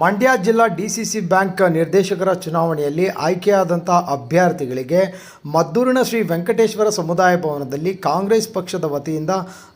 ಮಂಡ್ಯ ಜಿಲ್ಲಾ D C C bank ನಿರ್ದೇಶಕರ ಚುನಾವಣೆಯಲ್ಲಿ ಆಯ್ಕೆಯಾದಂಥ ಅಭ್ಯರ್ಥಿಗಳಿಗೆ ಮದ್ದೂರಿನ ಶ್ರೀ ವೆಂಕಟೇಶ್ವರ ಸಮುದಾಯ ಭವನದಲ್ಲಿ ಕಾಂಗ್ರೆಸ್ ಪಕ್ಷದ ವತಿಯಿಂದ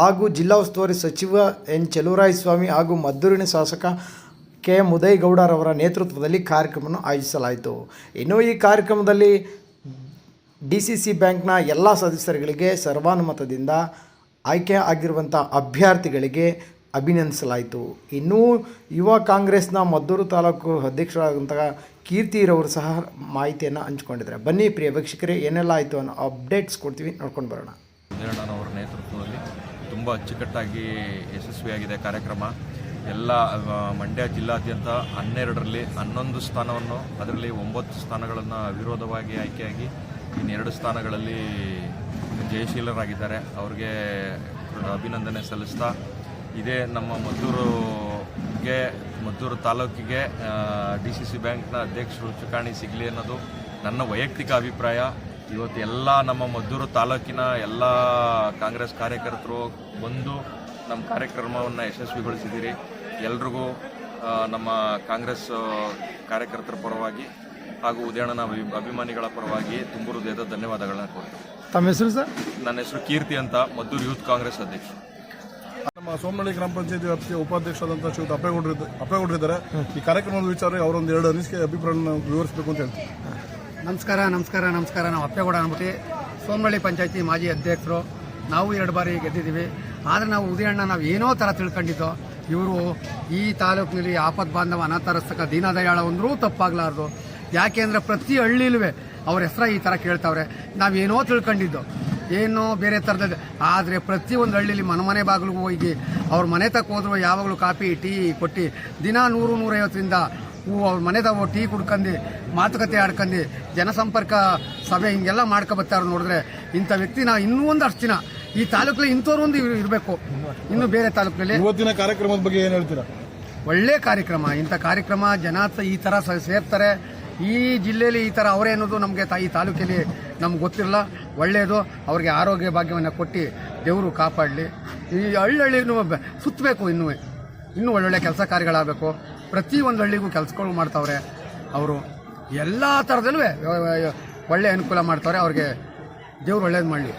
ಹಾಗೂ ಜಿಲ್ಲಾ ಉಸ್ತುವಾರಿ ಸಚಿವ ಎನ್ ಸ್ವಾಮಿ ಹಾಗೂ ಮದ್ದೂರಿನ ಶಾಸಕ ಕೆ ಮುದೈಗೌಡರವರ ನೇತೃತ್ವದಲ್ಲಿ ಕಾರ್ಯಕ್ರಮವನ್ನು ಆಯೋಜಿಸಲಾಯಿತು. ಇನ್ನು ಈ ಕಾರ್ಯಕ್ರಮದಲ್ಲಿ ಡಿ ಸಿ ಸಿ ಬ್ಯಾಂಕ್ನ ಎಲ್ಲ ಸದಸ್ಯರುಗಳಿಗೆ ಸರ್ವಾನುಮತದಿಂದ ಆಯ್ಕೆ ಆಗಿರುವಂಥ ಅಭ್ಯರ್ಥಿಗಳಿಗೆ ಅಭಿನಂದಿಸಲಾಯಿತು. ಇನ್ನೂ ಯುವ ಕಾಂಗ್ರೆಸ್ನ ಮದ್ದೂರು ತಾಲೂಕು ಅಧ್ಯಕ್ಷರಾದಂತಹ ಕೀರ್ತಿ ಕೀರ್ತಿರವರು ಸಹ ಮಾಹಿತಿಯನ್ನು ಹಂಚ್ಕೊಂಡಿದ್ದಾರೆ. ಬನ್ನಿ ಪ್ರಿಯ ವೀಕ್ಷಕರೇ, ಏನೆಲ್ಲ ಆಯಿತು ಅನ್ನೋ ಅಪ್ಡೇಟ್ಸ್ ಕೊಡ್ತೀವಿ, ನೋಡ್ಕೊಂಡು ಬರೋಣ. ಅವರ ನೇತೃತ್ವದಲ್ಲಿ ತುಂಬ ಅಚ್ಚುಕಟ್ಟಾಗಿ ಯಶಸ್ವಿಯಾಗಿದೆ ಕಾರ್ಯಕ್ರಮ. ಎಲ್ಲ ಮಂಡ್ಯ ಜಿಲ್ಲಾದ್ಯಂತ ಹನ್ನೆರಡರಲ್ಲಿ ಹನ್ನೊಂದು ಸ್ಥಾನವನ್ನು, ಅದರಲ್ಲಿ ಒಂಬತ್ತು ಸ್ಥಾನಗಳನ್ನು ಅವಿರೋಧವಾಗಿ ಆಯ್ಕೆಯಾಗಿ ಇನ್ನೆರಡು ಸ್ಥಾನಗಳಲ್ಲಿ ಜಯಶೀಲರಾಗಿದ್ದಾರೆ. ಅವ್ರಿಗೆ ಅಭಿನಂದನೆ ಸಲ್ಲಿಸ್ತಾ ಇದೇ ನಮ್ಮ ಮದ್ದೂರುಗೆ ಮದ್ದೂರು ತಾಲೂಕಿಗೆ ಡಿ ಸಿ ಸಿ ಬ್ಯಾಂಕ್ನ ಅಧ್ಯಕ್ಷರು ಚುಕಾಣಿ ಸಿಗಲಿ ಅನ್ನೋದು ನನ್ನ ವೈಯಕ್ತಿಕ ಅಭಿಪ್ರಾಯ. ಇವತ್ತು ಎಲ್ಲ ನಮ್ಮ ಮದ್ದೂರು ತಾಲೂಕಿನ ಎಲ್ಲ ಕಾಂಗ್ರೆಸ್ ಕಾರ್ಯಕರ್ತರು ಬಂದು ನಮ್ಮ ಕಾರ್ಯಕ್ರಮವನ್ನು ಯಶಸ್ವಿಗೊಳಿಸಿದ್ದೀರಿ ಎಲ್ರಿಗೂ ನಮ್ಮ ಕಾಂಗ್ರೆಸ್ ಕಾರ್ಯಕರ್ತರ ಪರವಾಗಿ ಹಾಗೂ ಉದಯಣ್ಣನ ಅಭಿ- ಅಭಿಮಾನಿಗಳ ಪರವಾಗಿ ತುಂಬ ಹೃದಯದ ಧನ್ಯವಾದಗಳನ್ನ ಕೊಡ್ತೀನಿ ತಮ್ಮ ಹೆಸರು ಸರ್? ನನ್ನ ಹೆಸರು ಕೀರ್ತಿ ಅಂತ ಮದ್ದೂರು ಯೂತ್ ಕಾಂಗ್ರೆಸ್ ಅಧ್ಯಕ್ಷರು. ನಮ್ಮ ಸೋಮನಹಳ್ಳಿ ಗ್ರಾಮ ಪಂಚಾಯತಿ ವ್ಯಾಪ್ತಿಯ ಉಪಾಧ್ಯಕ್ಷರಾದಂತಹ ಶ್ರೀಯುತ ಅಪ್ಪೇಗೌಡರು ಅಪ್ಪೇಗೌಡರಿದ್ದಾರೆ. ಈ ಕಾರ್ಯಕ್ರಮದ ವಿಚಾರ ಅವರೊಂದು ಎರಡು ಅನಿಸಿಕೆ ಅಭಿಪ್ರಾಯ ವಿವರಿಸಬೇಕು ಅಂತ ಹೇಳ್ತೀವಿ ನಮಸ್ಕಾರ ನಮಸ್ಕಾರ ನಮಸ್ಕಾರ. ನಾವು ಅಪ್ಪೇಗೌಡ ಅಂದ್ಬಿಟ್ಟು ಸೋಮನಹಳ್ಳಿ ಪಂಚಾಯತಿ ಮಾಜಿ ಅಧ್ಯಕ್ಷರು. ನಾವು ಎರಡು ಬಾರಿ ಗೆದ್ದಿದ್ದೀವಿ. ಆದರೆ ನಾವು ಉದಯಣ್ಣ ನಾವು ಏನೋ ಥರ ತಿಳ್ಕೊಂಡಿದ್ದೋ, ಇವರು ಈ ತಾಲೂಕಿನಲ್ಲಿ ಆಪತ್ ಬಾಂಧವ ಅನಾಥರಸ್ತಕ ದೀನದಯಾಳ ಅಂದರೂ ತಪ್ಪಾಗಲಾರ್ದು. ಯಾಕೆಂದರೆ ಪ್ರತಿ ಹಳ್ಳಿಲುವೆ ಅವ್ರ ಹೆಸರ ಈ ಥರ ಕೇಳ್ತಾವ್ರೆ. ನಾವೇನೋ ತಿಳ್ಕೊಂಡಿದ್ದು. ಏನೋ ಬೇರೆ ಥರದ ಆದರೆ ಪ್ರತಿಯೊಂದು ಹಳ್ಳಿಲಿ ಮನೆ ಮನೆ ಬಾಗಿಲಿಗೂ ಹೋಗಿ ಅವ್ರ ಮನೆ ತಕ್ಕ ಹೋದ್ರು ಯಾವಾಗಲೂ ಕಾಫಿ ಟೀ ಕೊಟ್ಟು ದಿನ ನೂರು ನೂರೈವತ್ತರಿಂದ ಹೂ ಅವ್ರ ಮನೆದಾಗ ಟೀ ಕುಡ್ಕಂಡು ಮಾತುಕತೆ ಆಡ್ಕಂಡು ಜನಸಂಪರ್ಕ ಸಭೆ ಹಿಂಗೆಲ್ಲ ಮಾಡ್ಕೊ ಬರ್ತಾರೆ ನೋಡಿದ್ರೆ ಇಂಥ ವ್ಯಕ್ತಿ ನಾವು ಇನ್ನೂ ಅಷ್ಟು ದಿನ ಈ ತಾಲೂಕಲ್ಲಿ ಇಂಥವ್ರು ಒಂದು ಇರಬೇಕು. ಇನ್ನು ಬೇರೆ ತಾಲೂಕಲ್ಲಿ ಇವತ್ತಿನ ಕಾರ್ಯಕ್ರಮದ ಬಗ್ಗೆ ಏನು ಹೇಳ್ತೀರಾ? ಒಳ್ಳೆ ಕಾರ್ಯಕ್ರಮ. ಇಂಥ ಕಾರ್ಯಕ್ರಮ ಜನ ಈ ಥರ ಸೇರ್ತಾರೆ. ಈ ಜಿಲ್ಲೆಯಲ್ಲಿ ಈ ಥರ ಅವರೇ ಅನ್ನೋದು ನಮಗೆ ಈ ತಾಲೂಕಲ್ಲಿ ನಮ್ಗೆ ಗೊತ್ತಿರಲ್ಲ ಒಳ್ಳೆಯದು ಅವ್ರಿಗೆ ಆರೋಗ್ಯ ಭಾಗ್ಯವನ್ನು ಕೊಟ್ಟು ದೇವರು ಕಾಪಾಡಲಿ. ಈ ಹಳ್ಳಿ ಹಳ್ಳಿನೂ ಸುತ್ತಬೇಕು ಇನ್ನೂ. ಇನ್ನೂ ಒಳ್ಳೊಳ್ಳೆ ಕೆಲಸ ಕಾರ್ಯಗಳಾಗಬೇಕು. ಪ್ರತಿಯೊಂದು ಹಳ್ಳಿಗೂ ಕೆಲಸಗಳು ಮಾಡ್ತಾವ್ರೆ ಅವರು. ಎಲ್ಲ ಥರದಲ್ಲೂ ಒಳ್ಳೆ ಅನುಕೂಲ ಮಾಡ್ತಾರೆ ಅವ್ರಿಗೆ ದೇವ್ರು ಒಳ್ಳೇದು ಮಾಡಲಿ.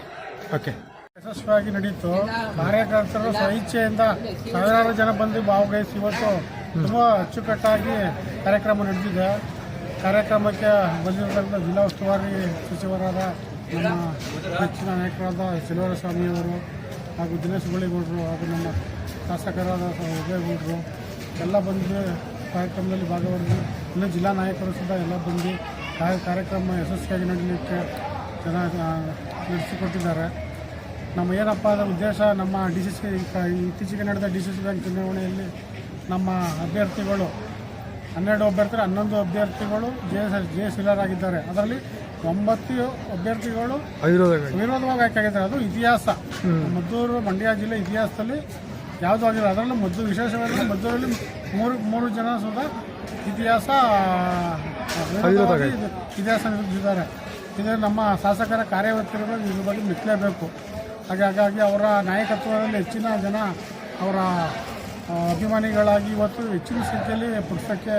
ಓಕೆ. ಯಶಸ್ವಿಯಾಗಿ ನಡೀತು. ಕಾರ್ಯಕರ್ತರು ಸ್ವಇಚ್ಛೆಯಿಂದ ಸಾವಿರಾರು ಜನ ಬಂದು ಭಾಗವಹಿಸಿ ಇವತ್ತು ತುಂಬ ಅಚ್ಚುಕಟ್ಟಾಗಿ ಕಾರ್ಯಕ್ರಮ ನಡೆದಿದೆ. ಕಾರ್ಯಕ್ರಮಕ್ಕೆ ಬಂದಿರತಕ್ಕಂಥ ಜಿಲ್ಲಾ ಉಸ್ತುವಾರಿ ಸಚಿವರಾದ ನಮ್ಮ ನೆಚ್ಚಿನ ನಾಯಕರಾದ ಸ್ವಾಮಿಯವರು ಹಾಗೂ ದಿನೇಶ್ ಗುಳಿಗೌಡರು ಹಾಗೂ ನಮ್ಮ ಶಾಸಕರಾದ ಉದಯಗೌಡರು ಎಲ್ಲ ಬಂದು ಕಾರ್ಯಕ್ರಮದಲ್ಲಿ ಭಾಗವಹಿಸಿ, ಇನ್ನೂ ಜಿಲ್ಲಾ ನಾಯಕರು ಸಹ ಎಲ್ಲ ಬಂದು ಕಾರ್ಯಕ್ರಮ ಯಶಸ್ವಿಯಾಗಿ ನಡೀಲಿಕ್ಕೆ ಜನ ನಡೆಸಿಕೊಟ್ಟಿದ್ದಾರೆ ನಮ್ಮ ಏನಪ್ಪ ಅದರ ಉದ್ದೇಶ, ನಮ್ಮ ಡಿ ಸಿ ಸಿ ಇತ್ತೀಚೆಗೆ ನಡೆದ ಡಿ ಸಿ ಸಿ ಬ್ಯಾಂಕ್ ಚುನಾವಣೆಯಲ್ಲಿ ನಮ್ಮ ಅಭ್ಯರ್ಥಿಗಳು, ಹನ್ನೆರಡು ಅಭ್ಯರ್ಥಿಗಳು, ಹನ್ನೊಂದು ಅಭ್ಯರ್ಥಿಗಳು ಜೆ ಎಸ್ ಜಯ ಜಯಶೀಲರಾಗಿದ್ದಾರೆ ಅದರಲ್ಲಿ ಒಂಬತ್ತು ಅಭ್ಯರ್ಥಿಗಳು ವಿರೋಧವಾಗಿ ಆಯ್ಕೆಯಾಗಿದ್ದಾರೆ ಅದು ಇತಿಹಾಸ. ಮದ್ದೂರು ಮಂಡ್ಯ ಜಿಲ್ಲೆ ಇತಿಹಾಸದಲ್ಲಿ ಯಾವುದೂ ಆಗಿಲ್ಲ. ಅದರಲ್ಲೂ ಮದ್ದು ವಿಶೇಷವಾಗಿ ಮದ್ದೂರಲ್ಲಿ ಮೂರು ಮೂರು ಜನ ಸುದ ಇತಿಹಾಸ ಇತಿಹಾಸ ನಿರ್ಮಿಸಿದ್ದಾರೆ ಇದು ನಮ್ಮ ಶಾಸಕರ ಕಾರ್ಯವೈಖರಿಗಳು ಇದ್ರ ಬಗ್ಗೆ ಮೆಚ್ಚಲೇಬೇಕು. ಹಾಗೆ ಹಾಗಾಗಿ ಅವರ ನಾಯಕತ್ವದಲ್ಲಿ ಹೆಚ್ಚಿನ ಜನ ಅವರ ಅಭಿಮಾನಿಗಳಾಗಿ ಇವತ್ತು ಹೆಚ್ಚಿನ ಸಂಖ್ಯೆಯಲ್ಲಿ ಪಕ್ಷಕ್ಕೆ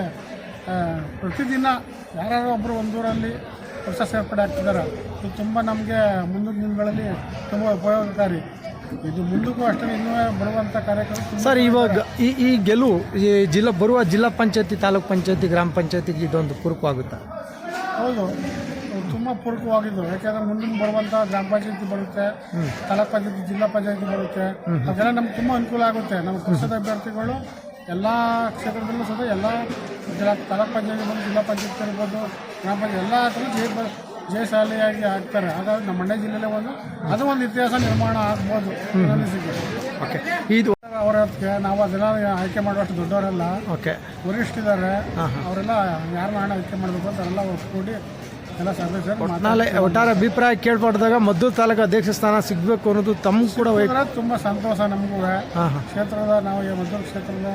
ಪ್ರತಿದಿನ ಯಾರು ಒಬ್ಬರು ಒಂದೂರಲ್ಲಿ ಪಕ್ಷ ಸೇರ್ಪಡೆ ಆಗ್ತಿದ್ದಾರೆ ಇದು ತುಂಬ ನಮಗೆ ಮುಂದಿನ ದಿನಗಳಲ್ಲಿ ತುಂಬ ಉಪಯೋಗಕಾರಿ. ಇದು ಮುಂದಕ್ಕೂ ಅಷ್ಟೇ ಇನ್ನೂ ಬರುವಂಥ ಕಾರ್ಯಕ್ರಮ ಸರ್ ಇವಾಗ ಈ ಈ ಗೆಲುವು ಈ ಜಿಲ್ಲಾ ಬರುವ ಜಿಲ್ಲಾ ಪಂಚಾಯತಿ ತಾಲೂಕ್ ಪಂಚಾಯತಿ ಗ್ರಾಮ ಪಂಚಾಯತಿಗೆ ಇದೊಂದು ಪೂರಕವಾಗುತ್ತಾ? ಹೌದು. ತುಂಬ ಪೂರಕವಾಗಿದ್ದು. ಯಾಕೆಂದ್ರೆ ಮುಂದಿನ ಬರುವಂಥ ಗ್ರಾಮ ಪಂಚಾಯತಿ ಬರುತ್ತೆ ತಾಲೂಕ್ ಪಂಚಾಯತಿ ಜಿಲ್ಲಾ ಪಂಚಾಯತಿ ಬರುತ್ತೆ. ಅದೆಲ್ಲ ನಮ್ಗೆ ತುಂಬ ಅನುಕೂಲ ಆಗುತ್ತೆ. ನಮ್ಮ ಪಕ್ಷದ ಅಭ್ಯರ್ಥಿಗಳು ಎಲ್ಲ ಕ್ಷೇತ್ರದಲ್ಲೂ ಸಹ ಎಲ್ಲ ಜಿಲ್ಲಾ ತಾಲೂಕ್ ಪಂಚಾಯತಿ ಬಂದು ಜಿಲ್ಲಾ ಪಂಚಾಯತಿ ಇರ್ಬೋದು ಪಂಚಾಯತ್ ಎಲ್ಲ ಹತ್ರ ಜಯ ಜಯಶಾಲಿಯಾಗಿ ಆಗ್ತಾರೆ. ಹಾಗಾದ್ರೆ ನಮ್ಮ ಮಂಡ್ಯ ಜಿಲ್ಲೆಯಲ್ಲೇ ಒಂದು ಅದು ಒಂದು ಇತಿಹಾಸ ನಿರ್ಮಾಣ ಆಗ್ಬೋದು ಅನಿಸಿಕೆ ಓಕೆ. ಇದು ಅವರ ನಾವು ಅದೆಲ್ಲ ಆಯ್ಕೆ ಮಾಡುವಷ್ಟು ದೊಡ್ಡವರೆಲ್ಲ. ಓಕೆ. ವರಿಷ್ಠಿದ್ದಾರೆ ಅವರೆಲ್ಲ ಯಾರನ್ನ ಹಣ ಆಯ್ಕೆ ಮಾಡಬೇಕು ಅಂತ ಎಲ್ಲ ಒಪ್ಪಿಕೊಂಡು ಎಲ್ಲ ನಾಳೆ ಒಟ್ಟಾರೆ ಅಭಿಪ್ರಾಯ ಕೇಳ್ಬಾರ್ದಾಗ ಮದ್ದು ತಾಲೂಕು ಅಧ್ಯಕ್ಷ ಸ್ಥಾನ ಸಿಗಬೇಕು ಅನ್ನೋದು ತಮ್ಮ ಕೂಡ ತುಂಬ ಸಂತೋಷ ನಮಗೂ. ಕ್ಷೇತ್ರದ ನಾವು ಈ ಮದ್ದೂರು ಕ್ಷೇತ್ರದ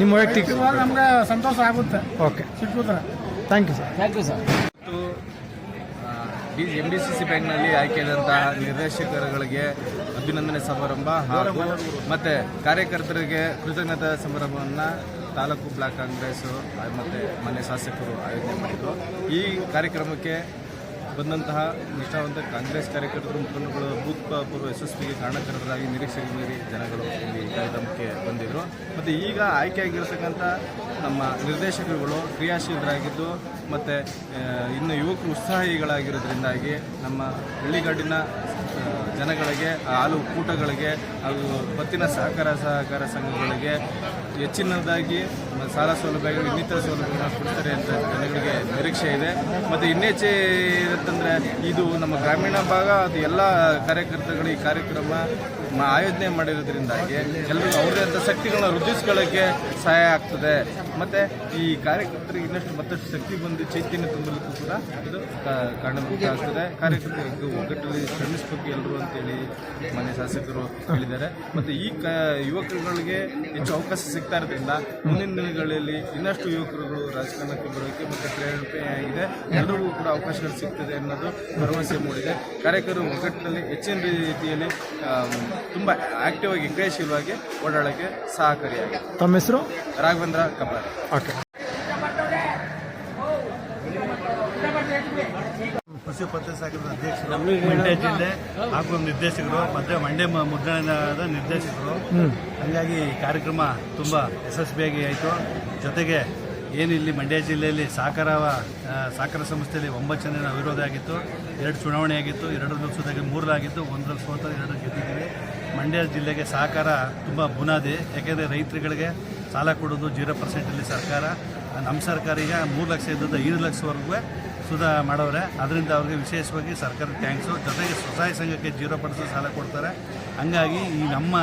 ನಿಮ್ಮ ವೈಯಕ್ತಿಕ ನಮಗೆ ನಮ್ಗೆ ಸಂತೋಷ ಆಗುತ್ತೆ. ಓಕೆ. ಸಿಕ್ಕಿದ್ರೆ. Thank you sir thank you ಮತ್ತು D M D C C ಬ್ಯಾಂಕ್ನಲ್ಲಿ ಆಯ್ಕೆಯಾದಂತಹ ನಿರ್ದೇಶಕರುಗಳಿಗೆ ಅಭಿನಂದನೆ ಸಮಾರಂಭ ಹಾಗೂ ಮತ್ತು ಕಾರ್ಯಕರ್ತರಿಗೆ ಕೃತಜ್ಞತಾ ಸಮಾರಂಭವನ್ನು ತಾಲೂಕು ಬ್ಲಾಕ್ ಕಾಂಗ್ರೆಸ್ಸು ಮತ್ತು ಮನೆ ಶಾಸಕರು ಆಯೋಜನೆ ಮಾಡಿದರು ಈ ಕಾರ್ಯಕ್ರಮಕ್ಕೆ ಬಂದಂತಹ ನಿಷ್ಠಾವಂತ ಕಾಂಗ್ರೆಸ್ ಕಾರ್ಯಕರ್ತರು ಮುಖಂಡಗಳು ಬೂತ್ ಪೂರ್ವ ಯಶಸ್ವಿಗೆ ಕಾರಣಕರ್ತರಾಗಿ ನಿರೀಕ್ಷೆಗೆ ಮೀರಿ ಜನಗಳು ಇಲ್ಲಿ ಕಾರ್ಯಕ್ರಮಕ್ಕೆ ಬಂದಿದ್ದರು ಮತ್ತು ಈಗ ಆಯ್ಕೆಯಾಗಿರ್ತಕ್ಕಂಥ ನಮ್ಮ ನಿರ್ದೇಶಕರುಗಳು ಕ್ರಿಯಾಶೀಲರಾಗಿದ್ದು ಮತ್ತು ಇನ್ನು ಯುವಕರು ಉತ್ಸಾಹಿಗಳಾಗಿರೋದ್ರಿಂದಾಗಿ ನಮ್ಮ ಹಳ್ಳಿಗಾಡಿನ ಜನಗಳಿಗೆ, ಹಾಲು ಕೂಟಗಳಿಗೆ ಹಾಗೂ ಪತ್ತಿನ ಸಹಕಾರ ಸಹಕಾರ ಸಂಘಗಳಿಗೆ ಹೆಚ್ಚಿನದಾಗಿ ಸಾಲ ಸೌಲಭ್ಯಗಳು ಇನ್ನಿತರ ಸೌಲಭ್ಯಗಳನ್ನ ಕೊಡ್ತಾರೆ ಅಂತ ಜನಗಳಿಗೆ ನಿರೀಕ್ಷೆ ಇದೆ. ಮತ್ತು ಇನ್ನೇಚೆ ಇರುತ್ತಂದರೆ ಇದು ನಮ್ಮ ಗ್ರಾಮೀಣ ಭಾಗ, ಅದು ಎಲ್ಲ ಕಾರ್ಯಕರ್ತರುಗಳು ಈ ಕಾರ್ಯಕ್ರಮ ಆಯೋಜನೆ ಮಾಡಿರೋದ್ರಿಂದಾಗಿ ಎಲ್ಲರಿಗೂ ಅವರದೇ ಆದ ಶಕ್ತಿಗಳನ್ನ ವೃದ್ಧಿಸ್ಕೊಳ್ಳೋಕ್ಕೆ ಸಹಾಯ ಆಗ್ತದೆ. ಮತ್ತು ಈ ಕಾರ್ಯಕರ್ತರಿಗೆ ಇನ್ನಷ್ಟು ಮತ್ತಷ್ಟು ಶಕ್ತಿ ಬಂದು ಚೈತನ್ಯ ತುಂಬಲಿಕ್ಕೂ ಕೂಡ ಇದು ಕಾರಣ ಕಾರಣಭೂತ ಆಗ್ತದೆ. ಕಾರ್ಯಕರ್ತರಿಗೆ ಒಗ್ಗಟ್ಟಲ್ಲಿ ಶ್ರಮಿಸಬೇಕು ಎಲ್ಲರೂ ಅಂತೇಳಿ ಮನೆ ಶಾಸಕರು ಹೇಳಿದ್ದಾರೆ. ಮತ್ತು ಈ ಕ, ಯುವಕರುಗಳಿಗೆ ಹೆಚ್ಚು ಅವಕಾಶ ಸಿಗ್ತಾ ಇರೋದ್ರಿಂದ ಮುಂದಿನ ದಿನಗಳಲ್ಲಿ ಇನ್ನಷ್ಟು ಯುವಕರುಗಳು ರಾಜಕಾರಣಕ್ಕೆ ಬರೋಕ್ಕೆ ಮತ್ತು ಪ್ರೇರಣೆಯಾಗಿದೆ ಎಲ್ಲರಿಗೂ ಕೂಡ ಅವಕಾಶಗಳು ಸಿಗ್ತದೆ ಅನ್ನೋದು ಭರವಸೆ ಮೂಡಿದೆ. ಕಾರ್ಯಕರ್ತರು ಒಗ್ಗಟ್ಟಿನಲ್ಲಿ ಹೆಚ್ಚಿನ ರೀತಿಯಲ್ಲಿ ತುಂಬ ಆಕ್ಟಿವ್ ಆಗಿ ಕ್ರಿಯಾಶೀಲವಾಗಿ ಓಡಾಡೋಕ್ಕೆ ಸಹಕಾರಿಯಾಗಿದೆ. ತಮ್ಮ ಹೆಸರು? ರಾಘವೇಂದ್ರ ಕಬ್ಬಾರ್. ಓಕೆ ಪಶು ಪತ್ರ ಸಾಗರದ ಅಧ್ಯಕ್ಷರು ಮಂಡ್ಯ ಜಿಲ್ಲೆ ಹಾಗೂ ನಿರ್ದೇಶಕರು ಮತ್ತೆ ಮಂಡ್ಯ ಮುದ್ರಣದ ನಿರ್ದೇಶಕರು. ಹಂಗಾಗಿ ಈ ಕಾರ್ಯಕ್ರಮ ತುಂಬ ಯಶಸ್ವಿಯಾಗಿ ಆಯಿತು. ಜೊತೆಗೆ ಏನಿಲ್ಲಿ ಮಂಡ್ಯ ಜಿಲ್ಲೆಯಲ್ಲಿ ಸಹಕಾರ ಸಹಕಾರ ಸಂಸ್ಥೆಯಲ್ಲಿ ಒಂಬತ್ತು ಜನ ವಿರೋಧ ಆಗಿತ್ತು ಎರಡು ಚುನಾವಣೆ ಆಗಿತ್ತು ಎರಡು ಲೋಕಸಭೆಗೆ ಮೂರಲಾಗಿತ್ತು ಒಂದರಲ್ಲಿ ಸೋತ ಎರಡು ಗೆದ್ದಿದ್ದೀವಿ. ಮಂಡ್ಯ ಜಿಲ್ಲೆಗೆ ಸಹಕಾರ ತುಂಬ ಬುನಾದಿ ಯಾಕೆಂದರೆ ರೈತರುಗಳಿಗೆ ಸಾಲ ಕೊಡೋದು ಜೀರೋ ಪರ್ಸೆಂಟಲ್ಲಿ ಸರ್ಕಾರ ನಮ್ಮ ಸರ್ಕಾರ ಈಗ ಮೂರು ಲಕ್ಷ ಇದ್ದದ್ದು ಐದು ಲಕ್ಷವರೆಗೂ ಸುಧಾ ಮಾಡವ್ರೆ. ಅದರಿಂದ ಅವ್ರಿಗೆ ವಿಶೇಷವಾಗಿ ಸರ್ಕಾರ ಥ್ಯಾಂಕ್ಸು ಜೊತೆಗೆ ಸ್ವಸಹಾಯ ಸಂಘಕ್ಕೆ ಜೀರೋ ಪರ್ಸೆಂಟ್ ಸಾಲ ಕೊಡ್ತಾರೆ. ಹಂಗಾಗಿ ಈ ನಮ್ಮ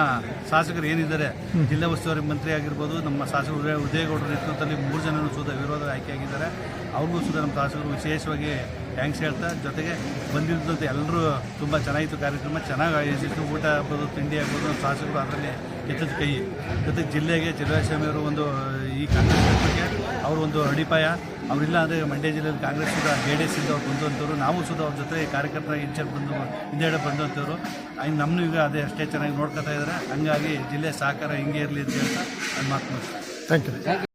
ಶಾಸಕರು ಏನಿದ್ದಾರೆ, ಜಿಲ್ಲಾ ಉಸ್ತುವಾರಿ ಮಂತ್ರಿ ಆಗಿರ್ಬೋದು, ನಮ್ಮ ಶಾಸಕರು ಉದಯ ಉದಯಗೌಡರ ನೇತೃತ್ವದಲ್ಲಿ ಮೂರು ಜನರು ಸುಧಾ ವಿರೋಧ ಆಯ್ಕೆಯಾಗಿದ್ದಾರೆ ಅವ್ರಿಗೂ ಸುಧಾ ನಮ್ಮ ಶಾಸಕರು ವಿಶೇಷವಾಗಿ ಥ್ಯಾಂಕ್ಸ್ ಹೇಳ್ತಾ, ಜೊತೆಗೆ ಬಂದಿದ್ದಂಥ ಎಲ್ಲರೂ ತುಂಬ ಚೆನ್ನಾಗಿತ್ತು ಕಾರ್ಯಕ್ರಮ, ಚೆನ್ನಾಗಿ ಆಯೋಜಿಸಿತ್ತು ಊಟ ಆಗ್ಬೋದು, ತಿಂಡಿ ಆಗ್ಬೋದು ನಮ್ಮ ಶಾಸಕರು ಅದರಲ್ಲಿ ಎತ್ತದ ಕೈ. ಜೊತೆಗೆ ಜಿಲ್ಲೆಗೆ ಅವರು ಒಂದು, ಈ ಕಾಂಗ್ರೆಸ್ ಪಕ್ಷಕ್ಕೆ ಅವರು ಒಂದು ಅಡಿಪಾಯ. ಅವರಿಲ್ಲ ಅಂದರೆ ಮಂಡ್ಯ ಜಿಲ್ಲೆಯಲ್ಲಿ ಕಾಂಗ್ರೆಸ್ ಕೂಡ ಜೆ ಡಿ ಎಸ್ ಇಂದ ಅವ್ರು ಬಂದಂಥವ್ರು ನಾವು ಸುದ ಅವ್ರ ಜೊತೆ ಕಾರ್ಯಕರ್ತರ ಇಂಚರ್ ಬಂದು ಹಿಂದೆಡೆ ಬಂದಂಥವ್ರು ಹಂಗೆ ನಮ್ಮನ್ನು ಈಗ ಅದೇ ಅಷ್ಟೇ ಚೆನ್ನಾಗಿ ನೋಡ್ಕೊತಾ ಇದ್ದಾರೆ. ಹಂಗಾಗಿ ಜಿಲ್ಲೆ ಸಹಕಾರ ಹಿಂಗೆ ಇರಲಿ ಅಂತ ಹೇಳ್ತಾ ನನ್ನ ಮಾತು. Thank you.